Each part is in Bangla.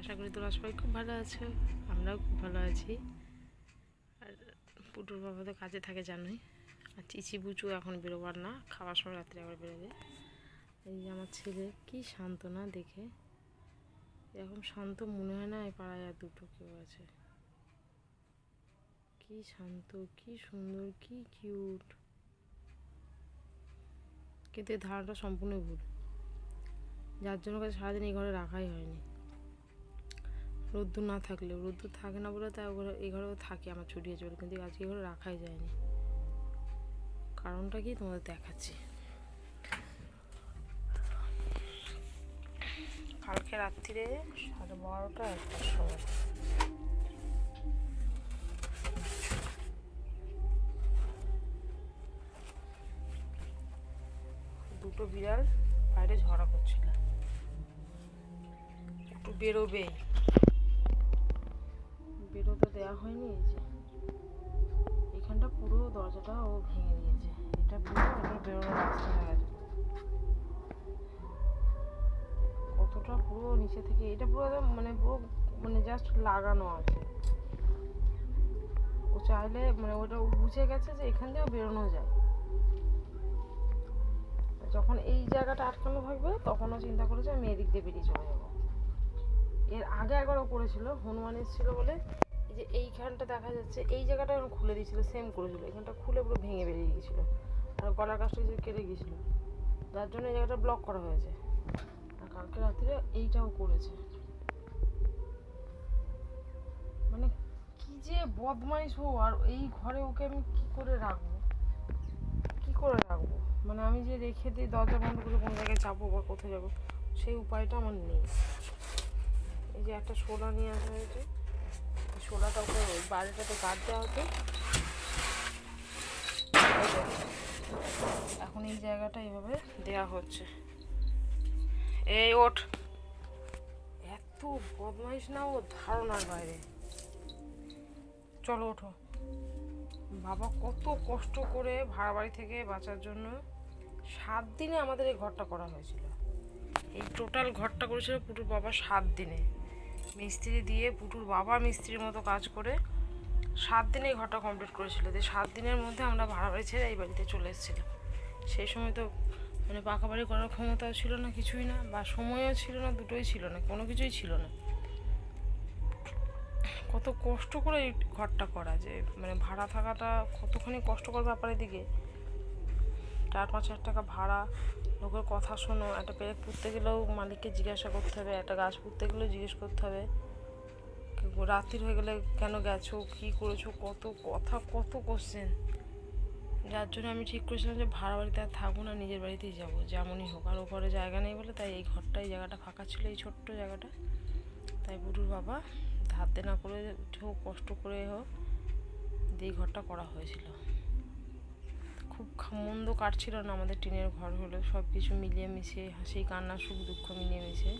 আশা করি তোরা সবাই খুব ভালো আছো, আমরাও খুব ভালো আছি। আর পুটুর বাবা তো কাজে থাকে, জানোই। আর চিচি বুচু এখন বেরোবার না, খাওয়ার সময় রাত্রে আবার বেরোবে। এই যে আমার ছেলে, কি শান্ত না দেখে। এরকম শান্ত মনে হয় না এই পাড়ায় আর দুটো কেউ আছে। কি শান্ত, কি সুন্দর, কি কিউট। কিন্তু এই ধারণাটা সম্পূর্ণ ভুল। যার জন্য সারাদিন এই ঘরে রাখাই হয়নি। রোদ্দুর না থাকলেও, রোদ্দুর থাকে না বলে তাই ও ঘরে, এই ঘরেও থাকে আমার ছুটি আছে বলে, কিন্তু আজকে ঘরে রাখাই যায়নি। কারণটা কি তোমাদের দেখাচ্ছি। কালকে রাত্রিরে সাড়ে বারোটা একটার সময়। দুটো বিড়াল বাইরে ঝগড়া করছিল। একটু বেরোবেই। দেওয়া হয়নি, এই যে। এখানটা পুরো দরজাটা ও ভেঙে দিয়েছে। এটা পুরো এবার বেরোনোর রাস্তা হয়ে গেছে। কতটা পুরো নিচে থেকে, এটা পুরো মানে পুরো মানে জাস্ট লাগানো আছে। ও চাইলে মানে ওটা বুঝে গেছে যে এখান দিয়েও বেরোনো যায়। যখন এই জায়গাটা আটকানো থাকবে তখন ও চিন্তা করেছে আমি এদিক দিয়ে বেরিয়ে চলে যাব। এর আগে একবারও করেছিল, হনুমান এসেছিল বলে। এই যে এইখানটা দেখা যাচ্ছে, এই জায়গাটা এখন খুলে দিয়েছিল সেম করেছিল। এখানটা খুলে পুরো ভেঙে বেরিয়ে গিয়েছিল আর গলার কাছটা যে কেটে গিয়েছিল যার জন্য এই জায়গাটা ব্লক করা হয়েছে। আর কালকে রাত্রে এইটাও করেছে। মানে কি যে বদমাইশ ও, আর এই ঘরে ওকে আমি কি করে রাখব? কি করে রাখব? মানে আমি যে রেখে দিই, দরজা বন্ধ করে কোনো জায়গায় যাব বা কোথায় যাব, সেই উপায়টা আমার নেই। এই যে একটা শোলা নিয়ে আসা হয়েছে। শোলাটা ওকে ওই বাড়িটাতে গাছ দেওয়া হতো। এখন এই জায়গাটা এইভাবে দেয়া হচ্ছে। এই ওঠ। এত বদমাইশ না ও ধারণার বাইরে। চলো ওঠো। বাবা কত কষ্ট করে ভাড়া বাড়ি থেকে বাঁচার জন্য সাত দিনে আমাদের এই ঘরটা করা হয়েছিল। এই টোটাল ঘরটা করেছিল পুরো বাবা সাত দিনে। মিস্ত্রি দিয়ে পুটুর বাবা মিস্ত্রির মতো কাজ করে সাত দিনে এই ঘরটা কমপ্লিট করেছিল। দিয়ে সাত দিনের মধ্যে আমরা ভাড়া বাড়ি ছেড়ে এই বাড়িতে চলে এসেছিলাম। সেই সময় তো মানে পাকা বাড়ি করার ক্ষমতাও ছিল না, কিছুই না, বা সময়ও ছিল না, দুটোই ছিল না, কোনো কিছুই ছিল না। কত কষ্ট করে এই ঘরটা করা যে মানে ভাড়া থাকাটা কতখানি কষ্টকর ব্যাপারের দিকে চার পাঁচ হাজার টাকা ভাড়া। লোকের কথা শোনো, একটা পেরেক পুঁততে গেলেও মালিককে জিজ্ঞাসা করতে হবে, একটা গাছ পুঁততে গেলেও জিজ্ঞেস করতে হবে। রাত্রির হয়ে গেলে কেন গেছো, কী করেছ, কত কথা, কত কোশ্চেন যার জন্য আমি ঠিক করেছিলাম যে ভাড়া বাড়িতে আর থাকব না, নিজের বাড়িতেই যাব, যেমনই হোক। আর ওপরে জায়গা নেই বলে তাই এই ঘরটা এই জায়গাটা ফাঁকা ছিল, এই ছোট্ট জায়গাটা। তাই বুড়ুর বাবা ধার দেনা করে হোক, কষ্ট করে হোক, দিয়ে এই ঘরটা করা হয়েছিল। খুব মন্দ কাটছিল না আমাদের টিনের ঘর হলো। সব কিছু মিলিয়ে মিশিয়ে হাসি, কান্না, সুখ, দুঃখ মিলিয়ে মিশিয়ে।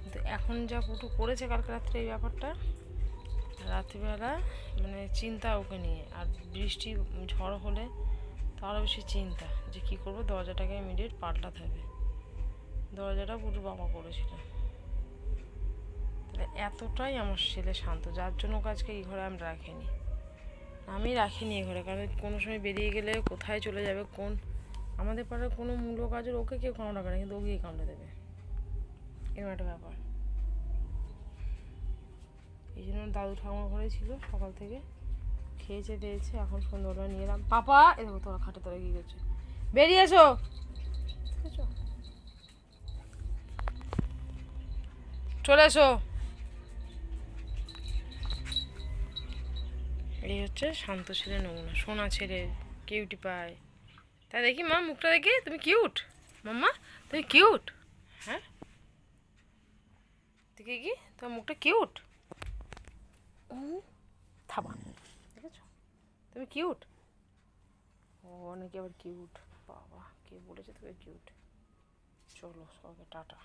কিন্তু এখন যা পুটু করেছে কালকে রাত্রে এই ব্যাপারটা, রাত্রিবেলা মানে চিন্তা ওকে নিয়ে। আর বৃষ্টি, ঝড় হলে তো আরও বেশি চিন্তা যে কী করব, দরজাটাকে ইমিডিয়েট পাল্টাতে হবে। দরজাটা পুটু বাবা করেছিল। এতটাই আমার ছেলে শান্ত, যার জন্য ওকে আজকে এই ঘরে আমি রাখিনি। আমি রাখিনি এই ঘরে কারণ কোনো সময় বেরিয়ে গেলে কোথায় চলে যাবে, কোন আমাদের পাড়ার কোনো মূল্য কাজের ওকে কেউ কামড়াবে না, কিন্তু ওকেই কামড়ে দেবে। এরকম একটা ব্যাপার। এই জন্য দাদু ঠাকুমার ঘরে ছিল সকাল থেকে। খেয়েছে, দিয়েছে, এখন সন্ধ্যাবেলা নিয়ে এলাম। পাপা এ দেখো তোরা খাটে তোরা কী করছে বেরিয়ে এসো। চলে এসো। এই হচ্ছে শান্ত ছেলে নমুনা, সোনা ছেলে কিউটি পায় তাই দেখি মা, মুখটা দেখি, তুমি কিউট মাম্মা, তুমি কিউট হ্যাঁ? দেখি কি, তোমার মুখটা কিউট ও, থাবা, দেখেছ? তুমি কিউট ও অনেকে আবার কিউট বাবা, কে বলেছে তোকে কিউট চলো, সবাইকে টাটা।